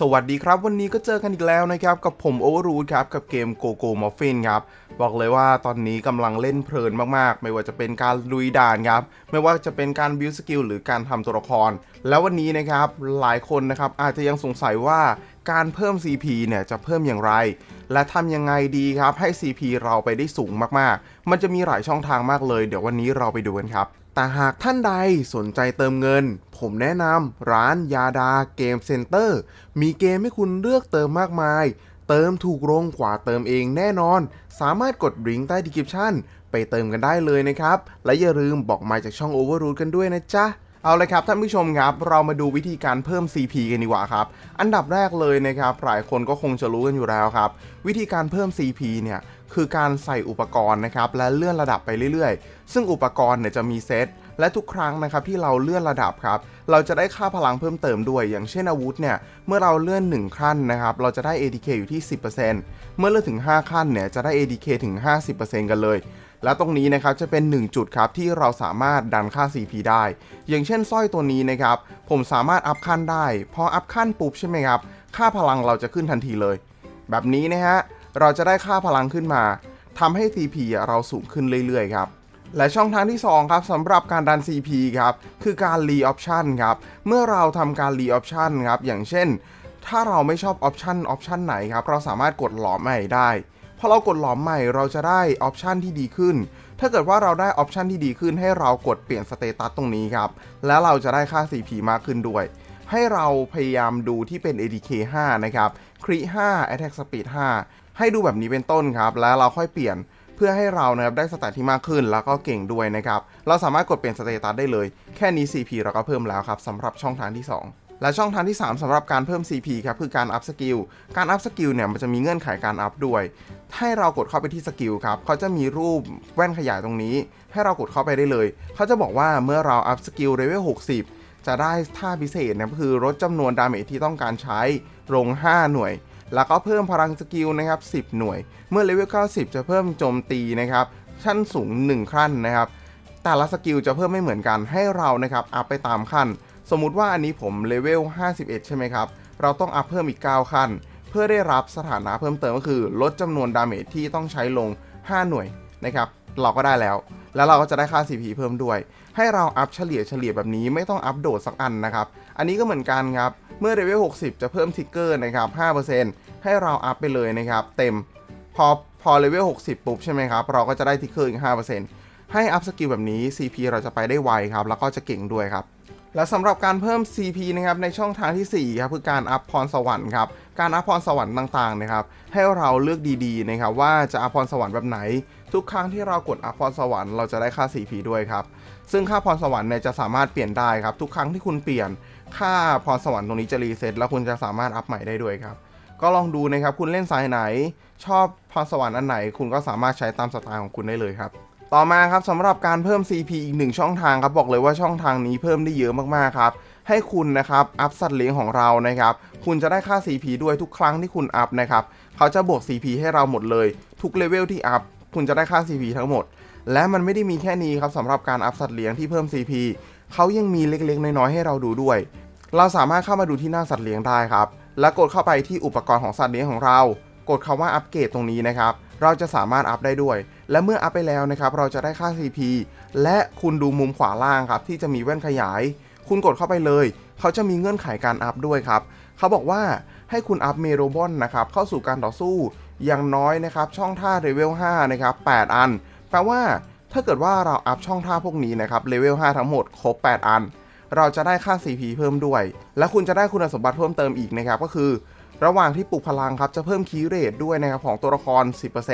สวัสดีครับ วันนี้ก็เจอกันอีกแล้วนะครับ กับผม Overroot ครับ กับเกม Go Go Muffin ครับ บอกเลยว่าตอนนี้กำลังเล่นเพลินมากๆ ไม่ว่าจะเป็นการลุยด่านครับ ไม่ว่าจะเป็นการบิวสกิลหรือการทำตัวละคร แล้ววันนี้นะครับหลายคนนะครับอาจจะยังสงสัยว่า การเพิ่ม CP เนี่ยจะเพิ่มอย่างไร และทำยังไงดีครับให้ CP เราไปได้สูงมากๆ มันจะมีหลายช่องทางมากเลย เดี๋ยววันนี้เราไปดูกันครับ แต่หากท่านใดสนใจเติมเงิน ผมแนะนำร้านยาดาเกมเซ็นเตอร์มีเกมให้คุณเลือกเติมมากมาย เติมถูกลงกว่าเติมเองแน่นอน สามารถกดลิงก์ใต้ดีคริปชันไปเติมกันได้เลยนะครับ และอย่าลืมบอกมาจากช่อง Overroot กันด้วยนะจ๊ะ เอาเลยครับท่านผู้ชมครับเรามาดูวิธีการเพิ่ม CP กันดีกว่าครับอันดับแรกเลยนะครับหลายคนก็คงจะรู้กันอยู่แล้วครับ วิธีการเพิ่ม CP เนี่ยคือการใส่อุปกรณ์นะครับและเลื่อนระดับไปเรื่อยๆ ซึ่งอุปกรณ์เนี่ยจะมีเซตและทุกครั้งนะครับที่เราเลื่อนระดับครับ เราจะได้ค่าพลังเพิ่มเติมด้วย อย่างเช่นอาวุธเนี่ยเมื่อเราเลื่อน 1 ขั้นนะครับเราจะได้ ADK อยู่ที่ 10%เมื่อเลื่อนถึง 5 ขั้นเนี่ยจะได้ ADK ถึง 50%กันเลย และตรงนี้นะครับจะเป็น 1 จุดครับที่เราสามารถดันค่า CP ได้ อย่างเช่นสร้อยตัวนี้นะครับผมสามารถอัพขั้นได้ พออัพขั้นปุ๊บใช่ไหมครับค่าพลังเราจะขึ้นทันทีเลย แบบนี้นะฮะเราจะได้ค่าพลังขึ้นมาทำให้ CP เราสูงขึ้นเรื่อยๆครับและช่องทางที่ 2 ครับสำหรับการดัน CP ครับคือการรีออปชันครับเมื่อเราทำการรีออปชันครับอย่างเช่น ถ้าเราไม่ชอบออปชันออปชันไหนครับเราสามารถกดหลอมใหม่ได้ อเรากดหลอมใหม่เราจะได้ออปชันที่ดีขึ้น ถ้าเกิดว่าเราได้ออปชันที่ดีขึ้นให้เรากดเปลี่ยนสเตตัสตรงนี้ครับ แล้วเราจะได้ค่า CP มากขึ้นด้วย ให้เราพยายามดูที่เป็น ADK 5 นะครับ คริ5 Attack Speed 5 ให้ดูแบบนี้เป็นต้นครับ แล้วเราค่อยเปลี่ยนเพื่อให้เรานะครับได้สเตตที่มากขึ้นแล้วก็เก่งด้วยนะครับ เราสามารถกดเปลี่ยนสเตตัสได้เลย แค่นี้ CP เราก็เพิ่มแล้วครับสำหรับช่องทางที่ 2 และช่องทางที่ 3สำหรับการเพิ่ม CP ครับคือการอัพสกิล การอัพสกิลเนี่ยมันจะมีเงื่อนไขการอัพด้วย ให้เรากดเข้าไปที่สกิลครับเขาจะมีรูปแว่นขยายตรงนี้ ให้เรากดเข้าไปได้เลย เขาจะบอกว่าเมื่อเราอัพสกิลเลเวล60 จะได้ท่าพิเศษนะคือลดจำนวนดาเมจที่ต้องการใช้ลง 5 หน่วย แล้วก็เพิ่มพลังสกิลนะครับ10 หน่วย เมื่อเลเวล90 จะเพิ่มโจมตีนะครับชั้นสูง 1 ขั้นนะครับแต่ละสกิลจะเพิ่มไม่เหมือนกันให้เรานะครับอัพไปตามขั้น สมมุติว่าอันนี้ผมเลเวล 51 ใช่ไหมครับ เราต้องอัพเพิ่มอีก 9 ขั้น เพื่อได้รับสถานะเพิ่มเติมก็คือ ลดจำนวนดาเมจที่ต้องใช้ลง 5 หน่วยนะครับ เราก็ได้แล้ว แล้วเราก็จะได้ค่า CP เพิ่มด้วย ให้เราอัพเฉลี่ยเฉลี่ยแบบนี้ไม่ต้องอัพโดดสักอันนะครับ อันนี้ก็เหมือนกันครับ เมื่อเลเวล 60 จะเพิ่มทิกเกอร์นะครับ 5%ให้เราอัพไปเลยนะครับ เต็ม พอพอเลเวล 60 ปุ๊บใช่ไหมครับ เราก็จะได้ทิกเกอร์อีก 5%ให้อัพสกิลแบบนี้ CP เราจะไปได้ไวครับ แล้วก็จะเก่งด้วยครับ และสำหรับการเพิ่ม CP นะครับในช่องทางทีสี่4ครับคือการอัพพรสวรรค์ครับการอัพพรสวรรค์ต่างๆนะครับให้เราเลือกดีๆนะครับว่าจะอัพพรสวรรค์แบบไหน ทุกครั้งที่เรากดอัพพรสวรรค์เราจะได้ค่า CP ด้วยครับซึ่งค่าพรสวรรค์เนี่ยจะสามารถเปลี่ยนได้ครับทุกครั้งที่คุณเปลี่ยนค่าพรสวรรค์ตรงนี้จะรีเซ็ตแล้วคุณจะสามารถอัพใหม่ได้ด้วยครับก็ลองดูนะครับคุณเล่นสายไหน ชอบพรสวรรค์อันไหน คุณก็สามารถใช้ตามสไตล์ของคุณได้เลยครับ ต่อมาครับสำหรับการเพิ่ม CP อีกหนึ่งช่องทางครับบอกเลยว่าช่องทางนี้เพิ่มได้เยอะมากๆครับให้คุณนะครับอัพสัตว์เลี้ยงของเรานะครับคุณจะได้ค่า CP ด้วยทุกครั้งที่คุณอัพนะครับเขาจะบวก CP ให้เราหมดเลย ทุกเลเวลที่อัพคุณจะได้ค่า CP ทั้งหมด และมันไม่ได้มีแค่นี้ครับสำหรับการอัพสัตว์เลี้ยงที่เพิ่ม CP เขายังมีเล็กๆ น้อยๆให้เราดูด้วย เราสามารถเข้ามาดูที่หน้าสัตว์เลี้ยงได้ครับ แล้วกดเข้าไปที่อุปกรณ์ของสัตว์เลี้ยงของเรา กดคำว่าอัปเกรดตรงนี้นะครับ เราจะสามารถอัพได้ด้วย และเมื่ออัพไปแล้วนะครับเราจะได้ค่า CP และคุณดูมุมขวาล่างครับที่จะมีแว่นขยาย คุณกดเข้าไปเลย เขาจะมีเงื่อนไขการอัพด้วยครับ เขาบอกว่าให้คุณอัพเมโรบอนนะครับเข้าสู่การต่อสู้อย่างน้อยนะครับช่องท่าเลเวล5นะครับ8 อัน แปลว่าถ้าเกิดว่าเราอัพช่องท่าพวกนี้นะครับเลเวล5ทั้งหมดครบ 8 อัน เราจะได้ค่า CP เพิ่มด้วย และคุณจะได้คุณสมบัติเพิ่มเติมอีกนะครับก็คือ ระหว่างที่ปลุกพลังครับจะเพิ่มคีย์เรทด้วยนะครับของตัวละคร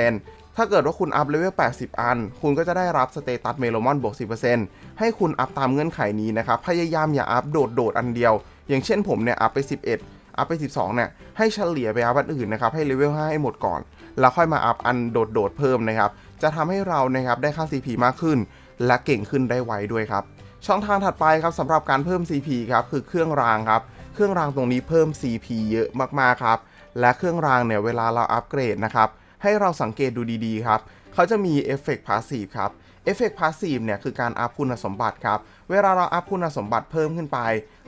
10%ถ้าเกิดว่าคุณอัพเลเวล 80 อัน คุณก็จะได้รับสเตตัสเมโลมอนบวก 10%ให้คุณอัพตามเงื่อนไขนี้นะครับ พยายามอย่าอัพโดดโดดอันเดียว อย่างเช่นผมเนี่ยอัพไป 11 อัพไป 12 เนี่ยให้เฉลี่ยไปอัพอันอื่นนะครับให้เลเวล 5 ให้หมดก่อน แล้วค่อยมาอัพอันโดดโดดเพิ่มนะครับ จะทำให้เรานะครับได้ค่า CP มากขึ้น และเก่งขึ้นได้ไวด้วยครับ ช่องทางถัดไปครับสำหรับการเพิ่ม CP ครับคือเครื่องรางครับ เครื่องรางตรงนี้เพิ่ม CP เยอะมากๆครับ และเครื่องรางเนี่ยเวลาเราอัปเกรดนะครับ ให้เราสังเกตดูดีๆครับ เขาจะมีเอฟเฟกต์พาสซีฟครับเอฟเฟกต์พาสซีฟเนี่ยคือการอัพคุณสมบัติครับ เวลาเราอัพคุณสมบัติเพิ่มขึ้นไป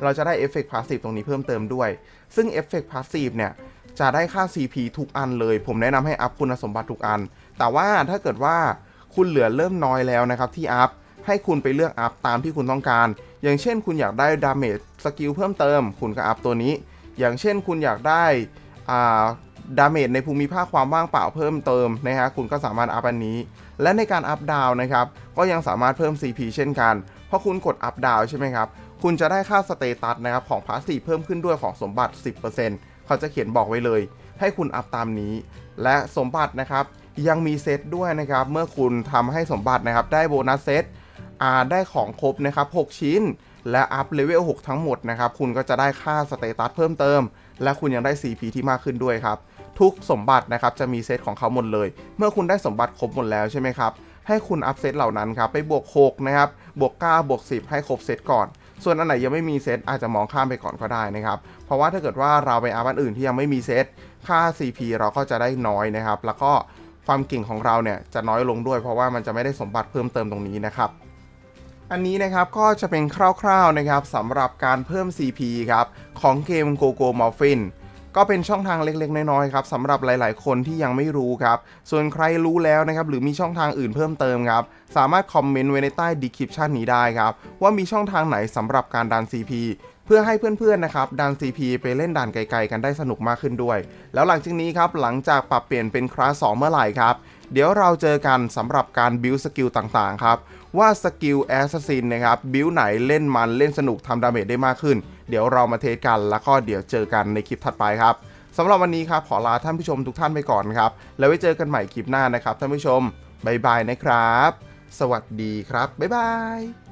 เราจะได้เอฟเฟกต์พาสซีฟตรงนี้เพิ่มเติมด้วย ซึ่งเอฟเฟกต์พาสซีฟเนี่ยจะได้ค่า CP ทุกอันเลย ผมแนะนำให้อัพคุณสมบัติทุกอัน แต่ว่าถ้าเกิดว่าคุณเหลือเริ่มน้อยแล้วนะครับที่อัพให้คุณไปเลือกอัพตามที่คุณต้องการ อย่างเช่นคุณอยากได้ดาเมจสกิลเพิ่มเติม คุณก็อัพตัวนี้ อย่างเช่นคุณอยากได้อาดาเมจในภูมิภาคความว่างเปล่าเพิ่มเติมนะฮะคุณก็สามารถอัพอันนี้ และในการอัพดาวนะครับก็ยังสามารถเพิ่ม CP เช่นกัน เพราะคุณกดอัพดาวใช่ไหมครับ คุณจะได้ค่าสเตตัสนะครับของพาสซีเพิ่มขึ้นด้วยของสมบัติ 10%เขาจะเขียนบอกไว้เลย ให้คุณอัพตามนี้ และสมบัตินะครับยังมีเซตด้วยนะครับเมื่อคุณทำให้สมบัตินะครับได้โบนัสเซต อาได้ของครบนะครับ 6 ชิ้น และอัพเลเวล 6 ทั้งหมดนะครับ คุณก็จะได้ค่าสเตตัสเพิ่มเติม และคุณยังได้ CP ที่มากขึ้นด้วยครับ ทุกสมบัตินะครับจะมีเซตของเขาหมดเลย เมื่อคุณได้สมบัติครบหมดแล้วใช่ไหมครับ ให้คุณอัพเซตเหล่านั้นครับไปบวก 6 นะครับ บวก 9 บวก 10 ให้ครบเซตก่อน ส่วนอันไหนยังไม่มีเซตอาจจะมองข้ามไปก่อนก็ได้นะครับ เพราะว่าถ้าเกิดว่าเราไปอัพอันอื่นที่ยังไม่มีเซต ค่า CP เราก็จะได้น้อยนะครับ แล้วก็ความเก่งของเราเนี่ยจะน้อยลงด้วย เพราะว่ามันจะไม่ได้สมบัติเพิ่มเติมตรงนี้นะครับ อันนี้นะครับก็จะเป็นคร่าวๆนะครับสำหรับการเพิ่ม CP ครับของเกม GoGo m o r p h i n ก็เป็นช่องทางเล็กๆ น้อยๆครับสำหรับหลายๆ คนที่ยังไม่รู้ครับ ส่วนใครรู้แล้วนะครับหรือมีช่องทางอื่นเพิ่มเติมครับ สามารถคอมเมนต์ไว้ในใต้ดีคริปชันนี้ได้ครับ ว่ามีช่องทางไหนสำหรับการดัน CP เพื่อให้เพื่อนๆนะครับดัน CP ไปเล่นด่านไกลๆกันได้สนุกมากขึ้นด้วย แล้วหลังจากนี้ครับหลังจากปรับเปลี่ยนเป็นคลาส2เมื่อไหร่ครับเดี๋ยวเราเจอกันสำหรับการบิวสกิลต่างๆครับว่าสกิลแอสซัสซินนะครับบิวไหนเล่นมันเล่นสนุกทำดาเมจได้มากขึ้น เดี๋ยวเรามาเทสกันแล้วก็เดี๋ยวเจอกันในคลิปถัดไปครับสำหรับวันนี้ครับขอลาท่านผู้ชมทุกท่านไปก่อนครับแล้วไว้เจอกันใหม่คลิปหน้านะครับท่านผู้ชมบ๊ายบายนะครับ สวัสดีครับบ๊ายบาย